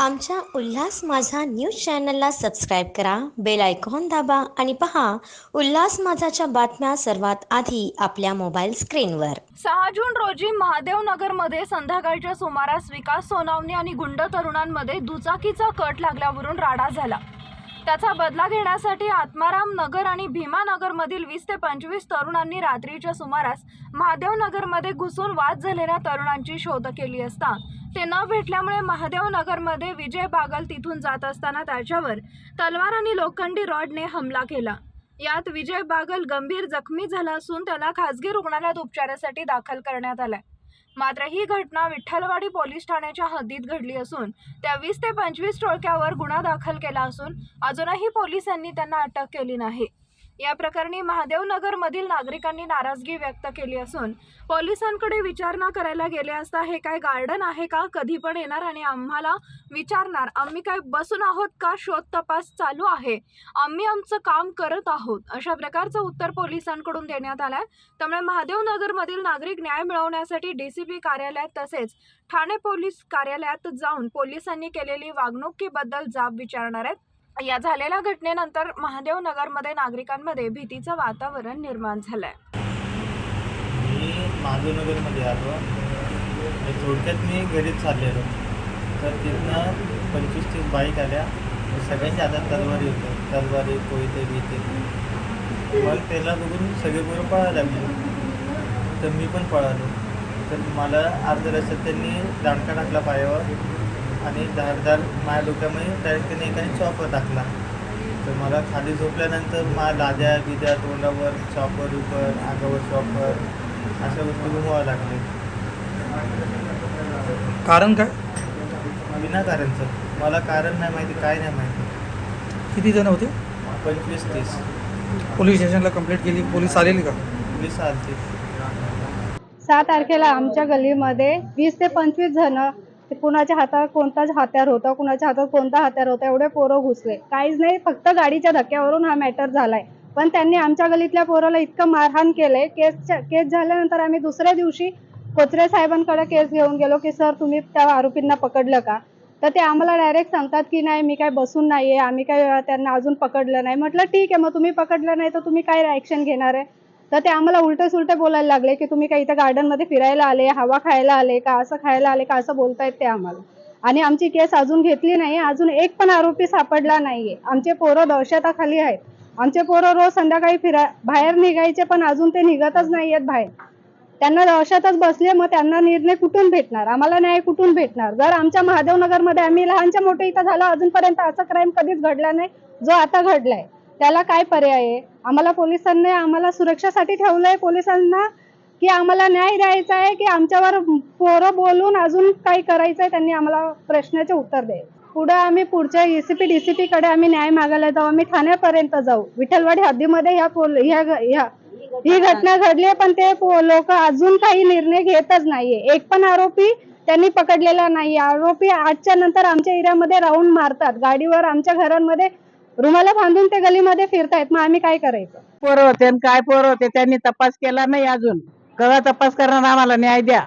आमच्या उल्हास माझा न्यूज चॅनलला सबस्क्राईब करा बेल आयकॉन दाबा आणि पहा उल्हास माझाच्या बातम्या सर्वात आधी आपल्या मोबाईल स्क्रीनवर. सहा जून रोजी महादेवनगरमध्ये संध्याकाळच्या सुमारास विकास सोनावणे आणि गुंड तरुणांमध्ये दुचाकीचा कट लागल्यावरून राडा झाला. त्याचा बदला घेण्यासाठी आत्माराम नगर आणि भीमानगरमधील वीस ते पंचवीस तरुणांनी रात्रीच्या सुमारास महादेवनगरमध्ये घुसून वाद झालेल्या तरुणांची शोध केली असता. ते न भेटल्यामुळे महादेवनगरमध्ये विजय बागल तिथून जात असताना त्याच्यावर तलवार आणि लोखंडी रॉडने हमला केला. यात विजय बागल गंभीर जखमी झाला असून त्याला खासगी रुग्णालयात उपचारासाठी दाखल करण्यात आलाय. मात्र ही घटना विठ्ठलवाडी पोलीस ठाण्याच्या हद्दीत घडली असून त्या वीस ते पंचवीस टोळक्यावर गुन्हा दाखल केला असून अजूनही पोलिसांनी त्यांना अटक केली नाही. या प्रकरणी महादेवनगरमधील नागरिकांनी नाराजगी व्यक्त केली असून पोलिसांकडे विचारणा करायला गेले असता हे काय गार्डन आहे का? कधी पण येणार आणि आम्हाला विचारणार. आम्ही काय बसून आहोत का? शोध तपास चालू आहे. आम्ही आमचं काम करत आहोत. अशा प्रकारचं उत्तर पोलिसांकडून देण्यात आलंय. त्यामुळे महादेवनगरमधील नागरिक न्याय मिळवण्यासाठी डीसीपी कार्यालयात तसेच ठाणे पोलीस कार्यालयात जाऊन पोलिसांनी केलेली वागणुकीबद्दल जाब विचारणार आहेत. या झालेल्या घटनेनंतर महादेवनगरमध्ये नागरिकांमध्ये भीतीचं वातावरण निर्माण झालंय. मी महादेवनगरमध्ये आलो. थोडक्यात मी घरीच चाललेलो. तर तिथनं पंचवीस तीस बाईक आल्या. सगळ्यांच्या हातात तलवारी होतं. तलवारी कोयते बिते मग त्याला बघून सगळे पोरं पळायला लागले. तर मी पण पळालो. तर मला अर्ध्या रस्त्यात त्यांनी दांडका टाकला पायावर. आणि धारदार माझ्या डोक्यामध्ये डायरेक्ट त्याने एकाने चॉपर टाकला. तर मला खाली झोपल्यानंतर माझ्या लाद्या बिद्या तोंडावर चॉपर उपर अंगावर चॉपर अशा गोष्टी घुमवावं लागले कारण काय? विनाकारणचं. मला कारण नाही माहिती काय नाही माहिती. किती जण होते? पंचवीस तीस. पोलीस स्टेशनला कंप्लेंट केली पोलीस आलेली का? पोलीस आलते. सहा तारखेला आमच्या गल्लीमध्ये वीस ते पंचवीस जण ते कुणाच्या हातात कोणताच हत्यार होता कुणाच्या हातात कोणता हत्यार होता एवढे पोरं घुसले. काहीच नाही फक्त गाडीच्या धक्क्यावरून हा मॅटर झालाय. पण त्यांनी आमच्या गल्लीतल्या पोराला इतकं मारहाण केलंय केस केस झाल्यानंतर आम्ही दुसऱ्या दिवशी कोचरे साहेबांकडे केस घेऊन गेलो की सर तुम्ही त्या आरोपींना पकडलं का? तर ते आम्हाला डायरेक्ट सांगतात की नाही मी काय बसून नाहीये आम्ही काय त्यांना अजून पकडलं नाही. म्हटलं ठीक आहे मग तुम्ही पकडलं नाही तर तुम्ही काय ॲक्शन घेणार आहे? तर ते आम्हाला उलटे सुलटे बोलायला लागले की तुम्ही काही इथं गार्डनमध्ये फिरायला आले हवा खायला आले का असं खायला आले का असं बोलतायत ते आम्हाला. आणि आमची केस अजून घेतली नाही अजून एक पण आरोपी सापडला नाहीये. आमचे पोरं दहशताखाली आहेत. आमचे पोरं रोज संध्याकाळी फिरा बाहेर निघायचे पण अजून ते निघतच नाहीयेत बाहेर. त्यांना दहशतच बसले मग त्यांना निर्णय कुठून भेटणार? आम्हाला न्याय कुठून भेटणार? जर आमच्या महादेवनगरमध्ये आम्ही लहानच्या मोठे इथं झालं अजूनपर्यंत असा क्राईम कधीच घडला नाही जो आता घडलाय. त्याला काय पर्याय आहे? आम्हाला पोलिसांनी आम्हाला सुरक्षासाठी ठेवलंय पोलिसांना? की आम्हाला न्याय द्यायचा आहे की आमच्यावर पोरं बोलून अजून काही करायचंय? त्यांनी आम्हाला प्रश्नाचे उत्तर द्याय पुढे आम्ही पुढच्या E एसीपी डीसीपी कडे आम्ही न्याय मागायला जाऊ. आम्ही ठाण्यापर्यंत जाऊ. विठ्ठलवाडी हद्दीमध्ये ह्या पोल ह्या ह्या ही घटना घडली आहे पण ते लोक अजून काही निर्णय घेतच नाहीये. एक पण आरोपी त्यांनी पकडलेला नाही आरोपी आजच्या नंतर आमच्या एरियामध्ये राऊंड मारतात. गाडीवर आमच्या घरांमध्ये रुमाला बांधून ते गलीमध्ये फिरतायत मग आम्ही काय करायचं? पोरं होते आणि काय पोरं होते त्यांनी तपास केला नाही अजून. केव्हा तपास करणार आम्हाला न्याय द्या.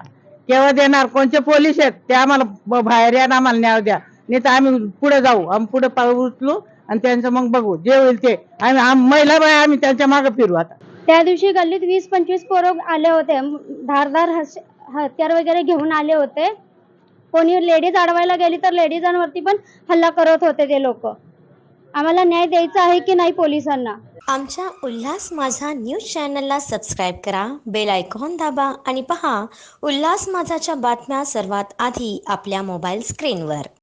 केव्हा देणार? कोणते पोलीस आहेत? ते आम्हाला ब- बाहेर या आणि आम्हाला न्याय द्या. नाही तर आम्ही पुढे जाऊ. आम्ही पुढे पाऊल उचलू आणि त्यांचं मग बघू. जे होईल ते. आम्ही आम- महिला बाय आम्ही त्यांच्या मागे फिरू आता. त्या दिवशी गल्लीत वीस पंचवीस पोरं आले होते. धारदार हस- हत्यार वगैरे घेऊन आले होते. कोणी लेडीज अडवायला गेली तर लेडीजांवरती पण हल्ला करत होते ते लोक. आम्हाला न्याय द्यायचा आहे की नाही पोलिसांना? आमच्या उल्हास माझा न्यूज चॅनलला सबस्क्राईब करा बेल आयकॉन दाबा आणि पहा उल्हास माझाच्या बातम्या सर्वात आधी आपल्या मोबाईल स्क्रीनवर.